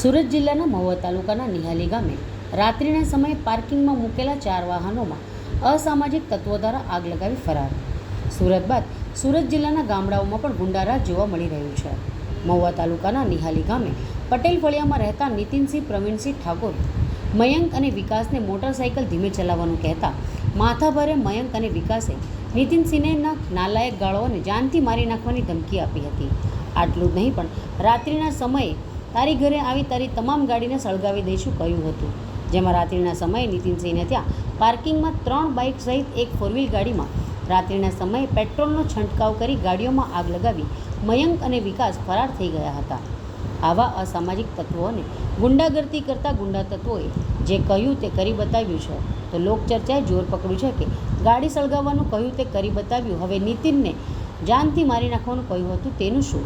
સુરત જિલ્લાના મહુવા તાલુકાના નિહાલી ગામે રાત્રિના સમયે પાર્કિંગમાં મૂકેલા ચાર વાહનોમાં અસામાજિક તત્વો દ્વારા આગ લગાવી ફરાર. સુરત બાદ સુરત જિલ્લાના ગામડાઓમાં પણ ગુંડારાજ જોવા મળી રહ્યું છે. મહુવા તાલુકાના નિહાલી ગામે પટેલ ફળિયામાં રહેતા નીતિનસિંહ પ્રવીણસિંહ ઠાકોર મયંક અને વિકાસને મોટરસાઇકલ ધીમે ચલાવવાનું કહેતા માથાભારે મયંક અને વિકાસે નીતિન સિંહના નાલાયક ગાળોઓને જાનથી મારી નાખવાની ધમકી આપી હતી. આટલું જ નહીં, પણ રાત્રિના સમયે તારી ઘરે આવી તારી તમામ ગાડીને સળગાવી દઈશું કહ્યું હતું. જેમાં રાત્રિના સમયે નીતિનસિંહને ત્યાં પાર્કિંગમાં ત્રણ બાઇક સહિત એક ફોર વ્હીલ ગાડીમાં રાત્રિના સમયે પેટ્રોલનો છંટકાવ કરી ગાડીઓમાં આગ લગાવી મયંક અને વિકાસ ફરાર થઈ ગયા હતા. આવા અસામાજિક તત્વોને ગુંડાગર્દી કરતા ગુંડા તત્વોએ જે કહ્યું તે કરી બતાવ્યું છે. તો લોકચર્ચાએ જોર પકડ્યું છે કે ગાડી સળગાવવાનું કહ્યું તે કરી બતાવ્યું. હવે નીતિનને જાનથી મારી નાખવાનું કહ્યું હતું તેનું શું?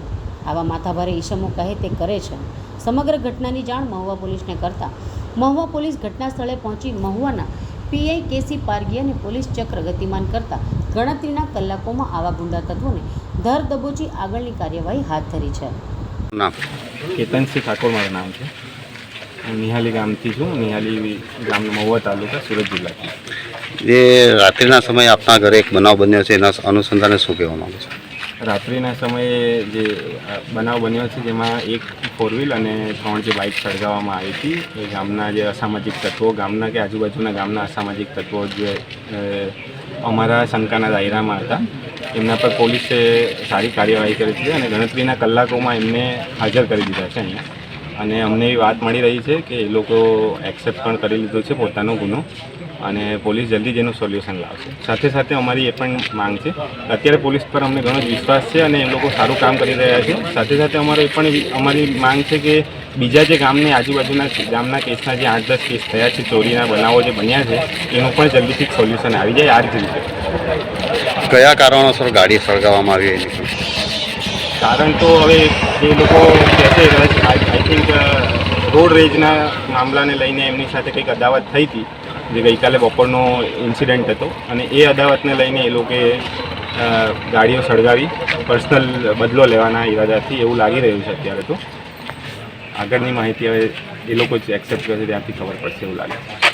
આવા માથાભારે ઈસમો કહે તે કરે છે. સમગ્ર ઘટનાની જાણ મહુવા પોલીસને કરતા મહુવા પોલીસ ઘટના સ્થળે પહોંચી મહુવાના પીઆઈ કેસી પારગી અને પોલીસ ચક્ર ગતિમાન કરતા ગણતરીના કલાકોમાં આવા ગુંડા તત્વોને ધર દબોચી આગળની કાર્યવાહી હાથ ધરી છે. નામ? કેતનસિંહ ઠાકોર મારું નામ છે. હું નિહાલી ગામથી છું. નિહાલી ગામ મહુવા તાલુકા સુરત જિલ્લાથી. એ રાત્રિના સમયે આપના ઘરે એક બનાવ બન્યો છે. એના અનુસંધાને શું કહેવા માગું છું? રાત્રિના સમયે જે બનાવ બન્યો છે જેમાં એક ફોર વ્હીલ અને ત્રણ જે બાઇક સળગાવવામાં આવી હતી એ ગામના જે અસામાજિક તત્વો ગામના કે આજુબાજુના ગામના અસામાજિક તત્વો જે અમારા શંકાના દાયરામાં હતા. એમના પર પોલીસે સારી કાર્યવાહી કરી છે અને ગણતરીના કલાકોમાં એમને હાજર કરી દીધા છે અહીંયા. અને અમને એવી વાત મળી રહી છે કે એ લોકો એક્સેપ્ટ પણ કરી લીધો છે પોતાનો ગુનો અને પોલીસ જલ્દી જ એનું સોલ્યુશન લાવશે. સાથે સાથે અમારી એ પણ માંગ છે. અત્યારે પોલીસ પર અમને ઘણો જ વિશ્વાસ છે અને એ લોકો સારું કામ કરી રહ્યા છે. સાથે સાથે અમારો એ પણ અમારી માંગ છે કે બીજા જે ગામની આજુબાજુના ગામના કેસના જે આઠ દસ કેસ થયા છે, ચોરીના બનાવો જે બન્યા છે, એનું પણ જલ્દીથી સોલ્યુશન આવી જાય આ જ રીતે. કયા કારણોસર ગાડી સળગાવવામાં આવી એની? કારણ તો હવે જે લોકો આઈ થિંક રોડ રેજના મામલાને લઈને એમની સાથે કંઈક અદાવત થઈ હતી, જે ગઈકાલે બપોરનો ઇન્સિડન્ટ હતો. અને એ અદાવતને લઈને એ લોકોએ ગાડીઓ સળગાવી પર્સનલ બદલો લેવાના ઈરાદાથી એવું લાગી રહ્યું છે અત્યારે તો. આગળની માહિતી હવે એ લોકો જ એક્સેપ્ટ કરશે, ત્યાંથી ખબર પડશે એવું લાગે છે.